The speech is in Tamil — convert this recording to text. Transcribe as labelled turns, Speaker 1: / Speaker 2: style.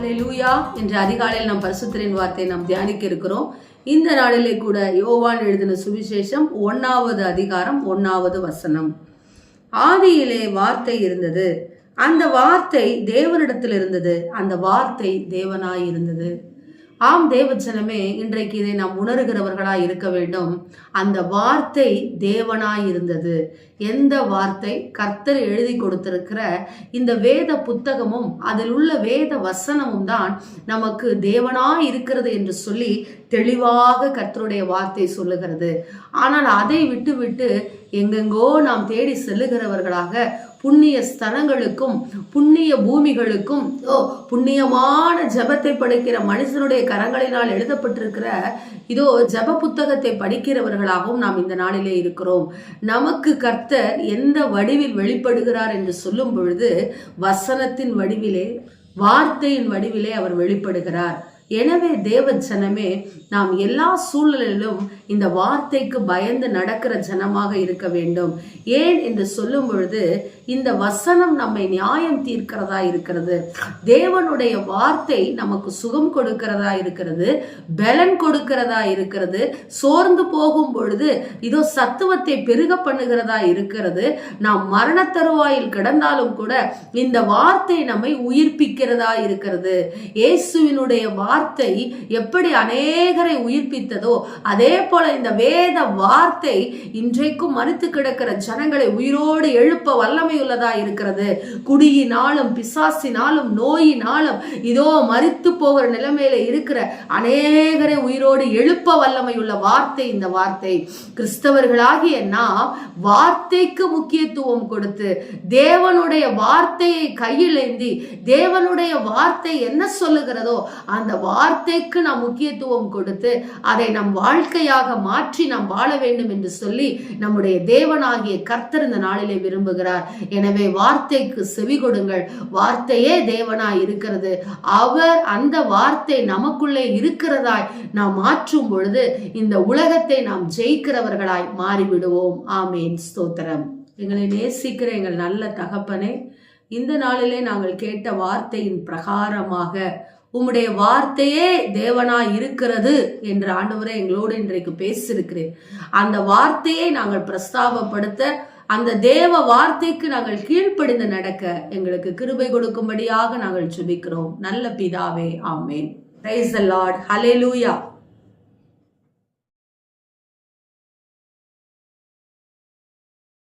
Speaker 1: இன்று அதிகாலையில் நாம் பரிசுத்தரின் வார்த்தையை நாம் தியானிக்க இருக்கிறோம். இந்த நாளிலே கூட யோவான் எழுதின சுவிசேஷம் ஒன்னாவது அதிகாரம் ஒன்னாவது வசனம். ஆதியிலே வார்த்தை இருந்தது. அந்த வார்த்தை தேவனிடத்தில் இருந்தது. அந்த வார்த்தை தேவனாய் இருந்தது. ஆம் தேவஜனமே இன்றைக்கு இதை நாம் உணர்கிறவர்களாய் இருக்க வேண்டும். அந்த வார்த்தை தேவனாய் இருந்தது. எந்த வார்த்தை? கர்த்தர் எழுதி கொடுத்திருக்கிற இந்த வேத புத்தகமும் அதில் உள்ள வேத வசனமும் தான் நமக்கு தேவனாய் இருக்கிறது என்று சொல்லி தெளிவாக கர்த்தருடைய வார்த்தை சொல்லுகிறது. ஆனால் அதை விட்டுவிட்டு எங்கெங்கோ நாம் தேடி செல்லுகிறவர்களாக புண்ணிய ஸ்தலங்களுக்கும் புண்ணிய பூமிகளுக்கும் ஓ புண்ணியமான ஜெபத்தை படிக்கிற மனுஷனுடைய கரங்களினால் எழுதப்பட்டிருக்கிற இதோ ஜெப புத்தகத்தை படிக்கிறவர்களாகவும் நாம் இந்த நாளிலே இருக்கிறோம். நமக்கு கர்த்தர் எந்த வடிவில் வெளிப்படுகிறார் என்று சொல்லும் பொழுது வசனத்தின் வடிவிலே வார்த்தையின் வடிவிலே அவர் வெளிப்படுகிறார். எனவே தேவ ஜனமே நாம் எல்லா சூழ்நிலையிலும் இந்த வார்த்தைக்கு பயந்து நடக்கிற ஜனமாக இருக்க வேண்டும். ஏன் என்று சொல்லும் பொழுது இந்த வசனம் நம்மை நியாயம் தீர்க்கிறதா இருக்கிறது. தேவனுடைய வார்த்தை நமக்கு சுகம் கொடுக்கிறதா இருக்கிறது பலன் கொடுக்கிறதா இருக்கிறது சோர்ந்து போகும் பொழுது இதோ சத்துவத்தை பெருக பண்ணுகிறதா இருக்கிறது. நாம் மரண தருவாயில் கிடந்தாலும் கூட இந்த வார்த்தை நம்மை உயிர்ப்பிக்கிறதா இருக்கிறது. இயேசுவினுடைய வார்த்தை வார்த்தை எப்படி அநேகரை உயிர்ப்பித்ததோ அதே போல இந்த வேத வார்த்தை இன்றைக்கும் மறுத்து கிடக்கிற ஜனங்களை உயிரோடு எழுப்ப வல்லமையுள்ளதா இருக்கிறது? குடியினாலும் பிசாசினாலும் நோயினாலும் இதோ மறித்து போகிற நிலைமையில இருக்கிற அநேகரை உயிரோடு எழுப்ப வல்லமையுள்ள வார்த்தை இந்த வார்த்தை. கிறிஸ்தவர்களாகிய நாம் வார்த்தைக்கு முக்கியத்துவம் கொடுத்து தேவனுடைய வார்த்தையை கையிலேந்தி தேவனுடைய வார்த்தை என்ன சொல்லுகிறதோ அந்த வார்த்தைக்கு நாம் முக்கியத்துவம் கொடுத்து அதை நம் வாழ்க்கையாக மாற்றி நாம் வாழ வேண்டும் என்று சொல்லி நம்முடைய தேவனாகிய கர்த்தர் இந்த நாளிலே விரும்புகிறார். எனவே வார்த்தைக்கு செவி கொடுங்கள். வார்த்தையே தேவனாய் இருக்கிறது. அவர் அந்த வார்த்தை நமக்குள்ளே இருக்கிறதாய் நாம் மாற்றும் பொழுது இந்த உலகத்தை நாம் ஜெயிக்கிறவர்களாய் மாறிவிடுவோம். ஆமேன். ஸ்தோத்திரம். எங்களை நேசிக்கிற எங்கள் நல்ல தகப்பனே இந்த நாளிலே நாங்கள் கேட்ட வார்த்தையின் பிரகாரமாக உம்முடைய வார்த்தையே தேவனா இருக்கிறது என்று ஆண்டவரை எங்களோடு இன்றைக்கு பேசியிருக்கிறேன் அந்த வார்த்தையை நாங்கள் பிரஸ்தாபப்படுத்த அந்த தேவ வார்த்தைக்கு நாங்கள் கீழ்ப்படிந்து நடக்க எங்களுக்கு கிருபை கொடுக்கும்படியாக நாங்கள் சுபிக்கிறோம் நல்ல பிதாவே ஆமேன். Praise the Lord hallelujah